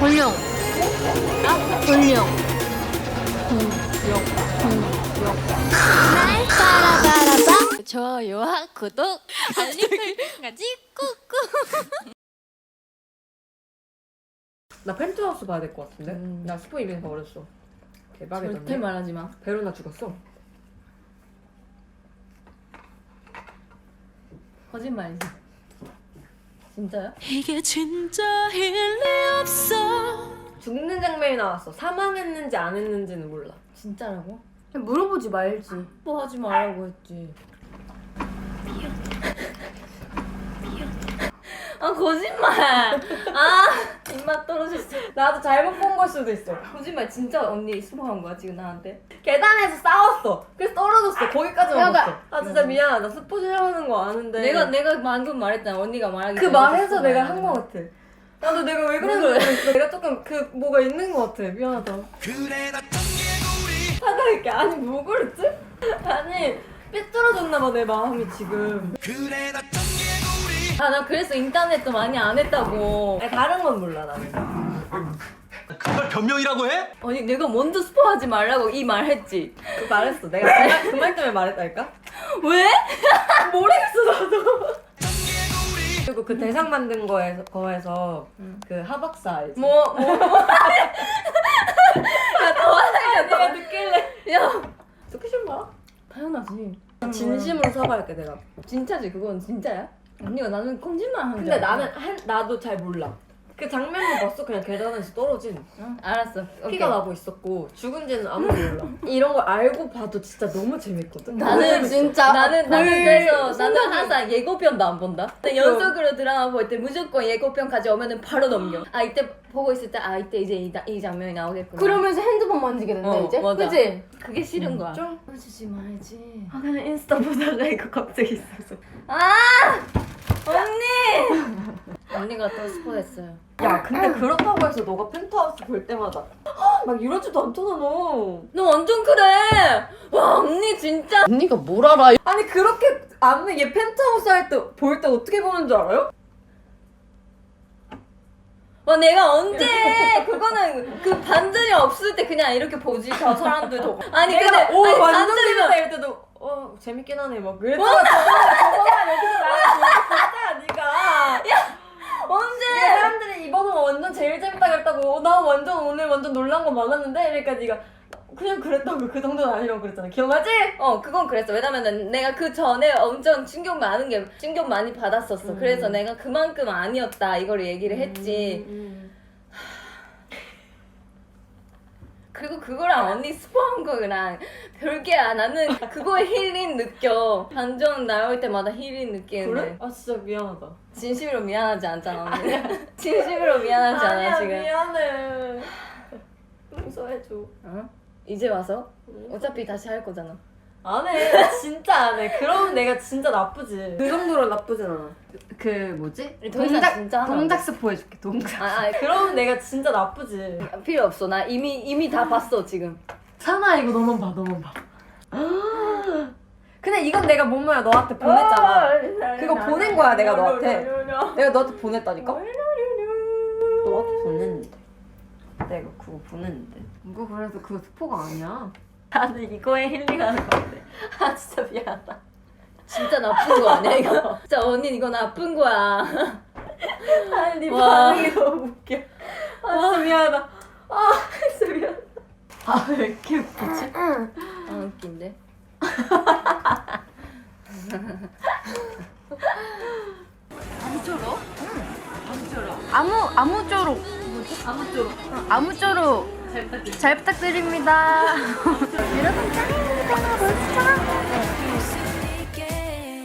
볼륨. 아, 볼륨. 날 따라따라봐. 좋아요와 구독, 알림 설정까지 꾹꾹. 나 펜트하우스 봐야 될 것 같은데? 나 스포 이벤트 버렸어. 대박이다. 절대 말하지 마. 베로나 죽었어. 거짓말이지. 진짜요? 이게 진짜 일 리 없어. 죽는 장면이 나왔어. 사망했는지 안 했는지는 몰라. 진짜라고? 그냥 물어보지 말지. 뭐 하지 말라고 했지. 아 거짓말. 아 입맛 떨어졌어. 나도 잘못 본 걸 수도 있어. 거짓말 진짜 언니 스포한 거야 지금 나한테? 계단에서 싸웠어. 그래서 떨어졌어. 거기까지만 야, 나- 봤어. 아 진짜 미안하다. 스포 싫어하는 거 아는데. 내가 내가 방금 말했잖아 언니가 말하기 그 전에 말해서 내가 한거 거. 같아. 나도 내가 왜 그런지 모르겠어. 내가 조금 그 뭐가 있는 거 같아. 미안하다. 사과할게. 아니 뭐 그랬지? 아니 삐뚤어졌나 봐 내 마음이 지금. 아 나 그래서 인터넷도 많이 안 했다고. 아니 다른 건 몰라 나는. 그걸 변명이라고 해? 아니 내가 먼저 스포하지 말라고 이 말 했지. 그 말했어. 내가 그 말, 그말 때문에 말했다니까? 왜? 모르겠어 나도. 그리고 그 대상 만든 거에서 거에서 그 하박사 알지? 뭐 뭐. 야더 하자 내가 느낄래. 야 스키신 봐. 당연하지. 진심으로 사과할게 내가. 진짜지 그건 진짜야? 언니가 나는 꼼짓말 한줄 근데 나는 한, 나도 잘 몰라. 그 장면만 봤어 그냥 계단에서 떨어진 응? 알았어. 오케이. 피가 나고 있었고 죽은지는 아무도 몰라. 이런 거 알고 봐도 진짜 너무 재밌거든. 나는 진짜 나는 나는 볼 그래서 나는 항상 예고편도 안 본다. 근데 연속으로 드라마 볼 때 무조건 예고편 가져오면은 바로 넘겨. 아 이때 보고 있을 때 아 이때 이제 이, 다- 이 장면이 나오겠구나. 그러면서 핸드폰 만지게 된다 어, 이제 맞아. 그치? 그게 싫은 거야. 좀? 보여주지 말지. 아 그냥 인스타 보다가 이거 갑자기 있어서. 아 언니. 언니가 또 스포했어요. 야 근데 그렇다고 해서 너가 펜트하우스 볼 때마다 막 이러지도 않잖아 너. 너 완전 그래. 와 언니 진짜. 언니가 뭘 알아 아니 그렇게 안면 얘 펜트하우스 할 때 볼 때 어떻게 보는 줄 알아요? 와 내가 언제 그거는 그 반전이 없을 때 그냥 이렇게 보지 저 사람들도 아니 내가 근데 오 아니, 완전 반전이면- 재밌다 이럴 때도 어 재밌긴 하네 막 그랬다가 저거랑 여기서 나랑 봤 니가 언제 야, 사람들이 이번은 완전 제일 재밌다 그랬다고 어, 나 완전 오늘 완전 놀란 거 많았는데 그러니까 네가 그냥 그랬다고 그 정도는 아니라고 그랬잖아. 기억나지? 어 그건 그랬어. 왜냐면은 내가 그 전에 엄청 충격 많은 게 충격 많이 받았었어. 그래서 내가 그만큼 아니었다. 이거를 얘기를 했지. 음. 그리고 그거랑 언니 스포한 거랑 별개야. 나는 그거에 힐링 느껴. 반전 나올 때마다 힐링 느끼는데. 그래? 아 진짜 미안하다. 진심으로 미안하지 않잖아 언니. 진심으로 미안하지 않아 아니야, 지금. 미안해. 용서해줘. 어? 이제 와서? 어차피 다시 할 거잖아 안 해. 나 진짜 안 해. 그러면 내가 진짜 나쁘지. 그 정도로 나쁘진 않아. 그 뭐지? 더 이상 진짜 하면 안 동작 스포 해줄게 동작. 아, 아 그러면 내가 진짜 나쁘지. 필요 없어. 나 이미 이미 다 봤어 지금. 사나 이거 너만 봐 너만 봐. 근데 이건 내가 뭐뭐야 너한테 보냈잖아. 그거 보낸 거야 내가 너한테. 내가 너한테 보냈다니까? 너한테 보냈는데. 내가 그거 보냈는데. 이거 그래도 그거 스포가 아니야 나는 이거에 힐링하는 거 같아. 아 진짜 미안하다. 진짜 나쁜 거 아니야 이거? 진짜 언니 이거 나쁜 거야. 아니 네 와. 반응이 너무 웃겨. 아 진짜 미안하다. 아 진짜 미안하다. 아 왜 이렇게 웃기지? 아 웃긴데? 아무 아무쪼록. 뭐지? 아무쪼록. 아무쪼록 잘 부탁드립니다 여러분 짱입니다 멋있죠?